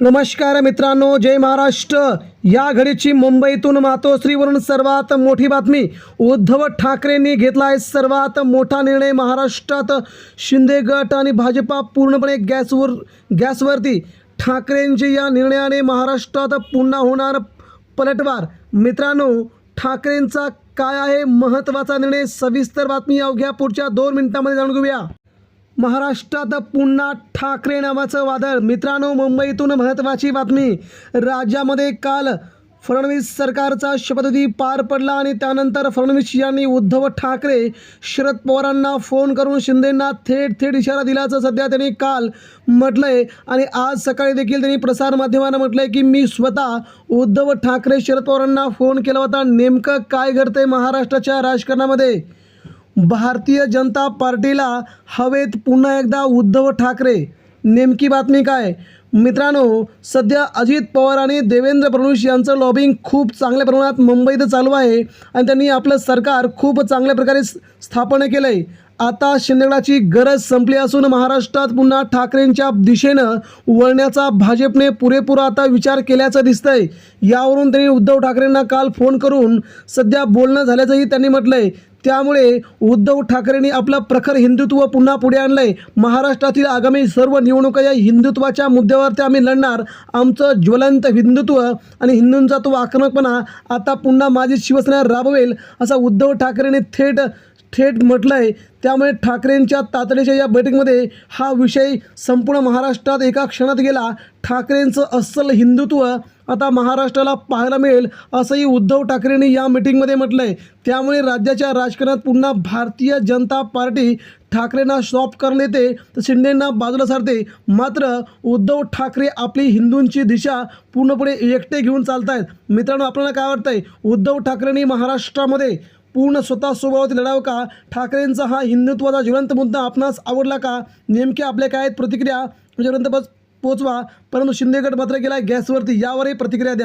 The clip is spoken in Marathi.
नमस्कार मित्रांनो जय महाराष्ट्र. या घडीची मुंबईतून मातोश्रीवरून सर्वात मोठी बातमी उद्धव ठाकरेंनी घेतला आहे सर्वात मोठा निर्णय महाराष्ट्रात शिंदे गट आणि भाजपा पूर्णपणे गॅसवर गॅसवरती. ठाकरेंच्या या निर्णयाने महाराष्ट्रात पुन्हा होणार पलटवार. मित्रांनो ठाकरेंचा काय आहे महत्त्वाचा निर्णय? सविस्तर बातमी अवघ्या पुढच्या दोन मिनिटांमध्ये जाणून घेऊया. महाराष्ट्रात पुन्हा ठाकरे नावाचं वादळ. मित्रांनो मुंबईतून महत्त्वाची बातमी. राज्यामध्ये काल फडणवीस सरकारचा शपथविधी पार पडला आणि त्यानंतर फडणवीस यांनी उद्धव ठाकरे शरद पवारांना फोन करून शिंदेंना थेट थेट इशारा दिल्याचं सध्या त्यांनी काल म्हटलंय. आणि आज सकाळी देखील त्यांनी प्रसारमाध्यमांना म्हटलंय की मी स्वतः उद्धव ठाकरे शरद पवारांना फोन केला होता. नेमकं काय घडतंय महाराष्ट्राच्या राजकारणामध्ये? भारतीय जनता पार्टीला हवेत पुन्हा एकदा उद्धव ठाकरे. नेमकी बातमी काय? मित्रांनो सध्या अजित पवार आणि देवेंद्र फडणवीस यांचं लॉबिंग खूप चांगल्या प्रमाणात मुंबईत चालू आहे आणि त्यांनी आपलं सरकार खूप चांगल्या प्रकारे स- स्थापन केलं आहे आता शिंदेगडाची गरज संपली असून महाराष्ट्रात पुन्हा ठाकरेंच्या दिशेनं वळण्याचा भाजपने पुरेपूर आता विचार केल्याचं दिसतंय. यावरून त्यांनी उद्धव ठाकरेंना काल फोन करून सध्या बोलणं झाल्याचंही त्यांनी म्हटलंय. त्यामुळे उद्धव ठाकरेंनी आपलं प्रखर हिंदुत्व पुन्हा पुढे आणलंय. महाराष्ट्रातील आगामी सर्व निवडणुका या हिंदुत्वाच्या मुद्द्यावरती आम्ही लढणार. आमचं ज्वलंत हिंदुत्व आणि हिंदूंचा तो आक्रमकपणा आता पुन्हा माझी शिवसेना राबवेल असा उद्धव ठाकरेंनी थेट थेट म्हटलं आहे त्यामुळे ठाकरेंच्या तातडीच्या या बैठकीमध्ये हा विषय संपूर्ण महाराष्ट्रात एका क्षणात गेला. ठाकरेंचं अस्सल हिंदुत्व आता महाराष्ट्राला पाहायला मिळेल असंही उद्धव ठाकरेंनी या मिटिंगमध्ये म्हटलं आहे त्यामुळे राज्याच्या राजकारणात पुन्हा भारतीय जनता पार्टी ठाकरेंना शॉप करण्यात येते तर शिंदेंना बाजूला सारते. मात्र उद्धव ठाकरे आपली हिंदूंची दिशा पूर्णपणे एकटे घेऊन चालत आहेत मित्रांनो आपल्याला काय वाटतंय? उद्धव ठाकरेंनी महाराष्ट्रामध्ये पूर्ण स्वतः स्वभावात लढावं का? ठाकरेंचा हा हिंदुत्वाचा जिवंत मुद्दा आपणास आवडला का? नेमक्या आपल्या काय आहेत प्रतिक्रिया? म्हणजे पोचवा. परंतु शिंदेगड मात्र गेला गॅसवरती. यावरही प्रतिक्रिया द्या.